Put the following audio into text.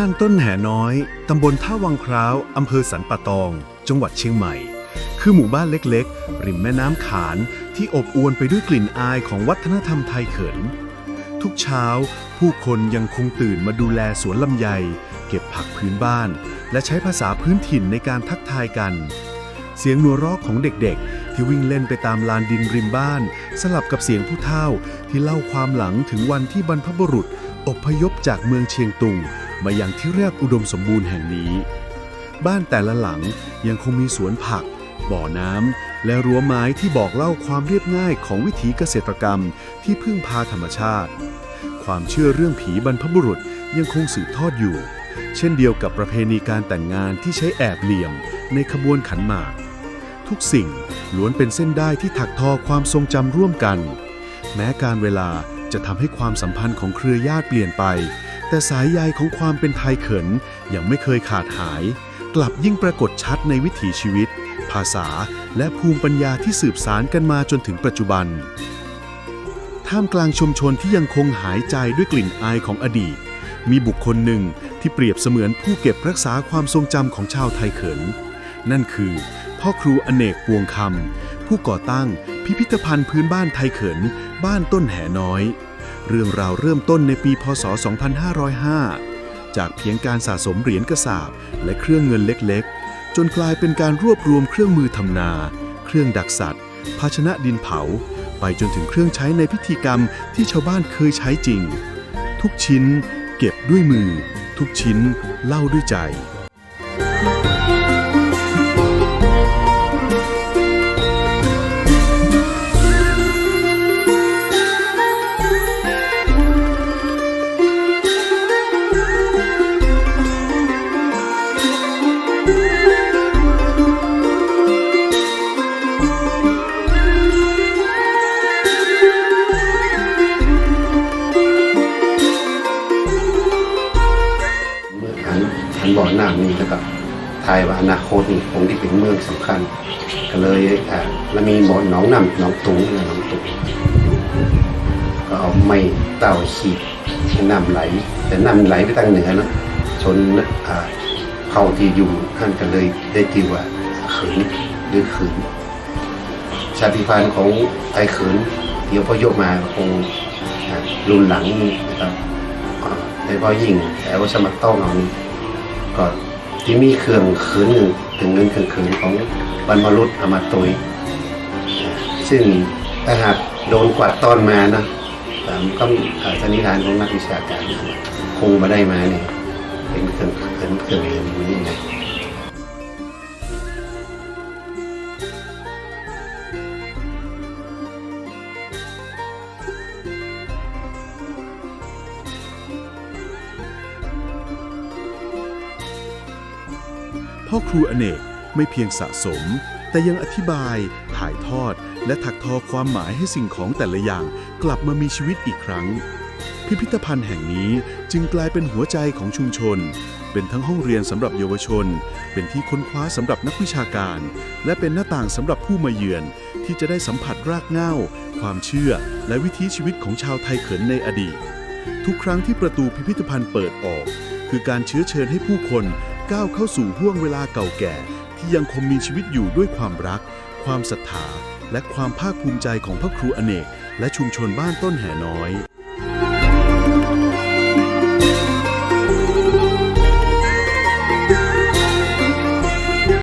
บ้านต้นแหน้อย ตำบลท่าวังคร้าว อำเภอสันป่าตอง จังหวัดเชียงใหม่ คือหมู่บ้านเล็กๆ ริมแม่น้ำขานที่อบอวลไปด้วยกลิ่นอายของวัฒนธรรมไทยเขิน ทุกเช้า ผู้คนยังคงตื่นมาดูแลสวนลำไย เก็บผักพื้นบ้าน และใช้ภาษาพื้นถิ่นในการทักทายกัน เสียงนัวเรอกของเด็กๆ ที่วิ่งเล่นไปตามลานดินริมบ้าน สลับกับเสียงผู้เฒ่าที่เล่าความหลังถึงวันที่บรรพบุรุษอพยพจากเมืองเชียงตุง มายังที่เรียกอุดมสมบูรณ์แห่งนี้ บ้านแต่ละหลังยังคงมีสวนผัก บ่อน้ำและรั้วไม้ที่บอกเล่าความเรียบง่ายของวิถีเกษตรกรรมที่พึ่งพาธรรมชาติ ความเชื่อเรื่องผีบรรพบุรุษยังคงสืบทอดอยู่ เช่นเดียวกับประเพณีการแต่งงานที่ใช้แอบเหลี่ยมในขบวนขันหมาก ทุกสิ่งล้วนเป็นเส้นได้ที่ถักทอความทรงจำร่วมกัน แม้การเวลาจะทำให้ความสัมพันธ์ของเครือญาติเปลี่ยนไป แต่สายใยของความเป็นไทยเขินยังไม่เคยขาดหาย กลับยิ่งปรากฏชัดในวิถีชีวิต ภาษาและภูมิปัญญาที่สืบสารกันมาจนถึงปัจจุบัน ท่ามกลางชุมชนที่ยังคงหายใจด้วยกลิ่นอายของอดีต มีบุคคลหนึ่งที่เปรียบเสมือนผู้เก็บรักษาความทรงจำของชาวไทยเขิน นั่นคือ พ่อครูอเนกปวงคำผู้ก่อตั้งพิพิธภัณฑ์พื้นบ้านไทยเขิน บ้านต้นแหน้อย เรื่องราวเริ่มต้นในปีพศ 2505 จากเพียงการสะสมเหรียญกระสาบและเครื่องเงินเล็กๆ จนกลายเป็นการรวบรวมเครื่องมือทำนา เครื่องดักสัตว์ ภาชนะดินเผา ไปจนถึงเครื่องใช้ในพิธีกรรมที่ชาวบ้านเคยใช้จริง ทุกชิ้นเก็บด้วยมือ ทุกชิ้นเล่าด้วยใจ บ่อน้ำนี่แล้วก็ทายว่าอนาคตนี่คงที่เป็นเมืองสำคัญ ก็เลยอ่าแล้วมีบ่อหนองน้ำหนองตุงนะหนองตุงก็เอาไม้เต่าขีดให้น้ำไหล แต่น้ำไหลไปทางเหนือนะชนอ่าเผ่าที่อยู่ท่านก็เลยได้ตีว่าเขินหรือขืนชาติพันธุ์ของไทยเขินที่อพอยพมาคงรุนหลังนะครับอ่าโดยเฉพาะยิ่งแถวสมัครต้องเอานี่ ก็ที่มีเครื่องขืนหนึ่งถึงหนึ่งเครื่องขืนของบรรพรุษอมาตุยซึ่งถ้าหากโดนกวาดต้อนมานะตามคำสันนิษฐานของนักวิชาการคงมาได้มาเนี่ยเป็นเครื่องเครื่องเครื่องเรือนนี้ไง พ่อครูอเนกไม่เพียงสะสม แต่ยังอธิบาย ถ่ายทอด และถักทอความหมายให้สิ่งของแต่ละอย่างกลับมามีชีวิตอีกครั้ง พิพิธภัณฑ์แห่งนี้จึงกลายเป็นหัวใจของชุมชน เป็นทั้งห้องเรียนสำหรับเยาวชน เป็นที่ค้นคว้าสำหรับนักวิชาการ และเป็นหน้าต่างสำหรับผู้มาเยือน ที่จะได้สัมผัสรากเหง้า ความเชื่อ และวิถีชีวิตของชาวไทยเขินในอดีต ทุกครั้งที่ประตูพิพิธภัณฑ์เปิดออกคือการเชื้อเชิญให้ผู้คน ก้าวเข้าสู่ห่วงเวลาเก่าแก่ ที่ยังคงมีชีวิตอยู่ด้วยความรัก ความศรัทธาและความภาคภูมิใจของพระครูอเนก และชุมชนบ้านต้นแห่น้อย